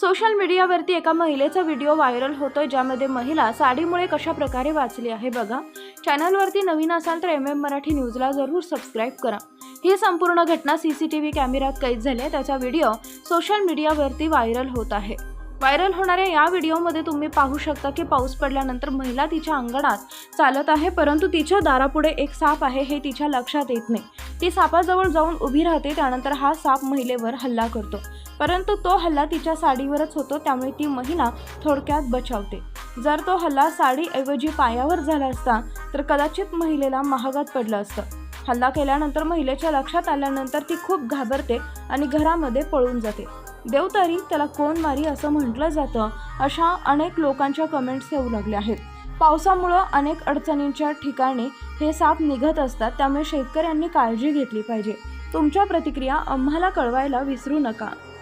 Social मीडियावरती एका महिलेचा व्हिडिओ व्हायरल होतोय ज्यामध्ये महिला साडीमुळे कशा प्रकारे वाचली आहे बघा. चॅनलवरती नवीन असाल तर एम एम मराठी न्यूजला जरूर सबस्क्राईब करा. ही संपूर्ण घटना सी सी टी व्ही कॅमेऱ्यात कैद झाली आहे. त्याचा व्हिडिओ सोशल मीडियावरती व्हायरल होत आहे. व्हायरल होणाऱ्या या व्हिडिओमध्ये तुम्ही पाहू शकता की पाऊस पडल्यानंतर महिला तिच्या अंगणात चालत आहे परंतु तिच्या दारापुढे एक साप आहे हे तिच्या लक्षात येत नाही. ती सापाजवळ जाऊन उभी राहते त्यानंतर हा साप महिलेवर हल्ला करतो. परंतु तो हल्ला तिच्या साडीवरच होतो त्यामुळे ती महिला थोडक्यात बचावते. जर तो हल्ला साडीऐवजी पायावर झाला असता तर कदाचित महिलेला महागात पडलं असतं. हल्ला केल्यानंतर महिलेच्या लक्षात आल्यानंतर ती खूप घाबरते आणि घरामध्ये पळून जाते. देवतारी त्याला कोण मारी असं म्हटलं जातं अशा अनेक लोकांच्या कमेंट्स येऊ लागल्या आहेत. पावसामुळं अनेक अडचणींच्या ठिकाणी हे साप निघत असतात त्यामुळे शेतकऱ्यांनी काळजी घेतली पाहिजे. तुमच्या प्रतिक्रिया आम्हाला कळवायला विसरू नका.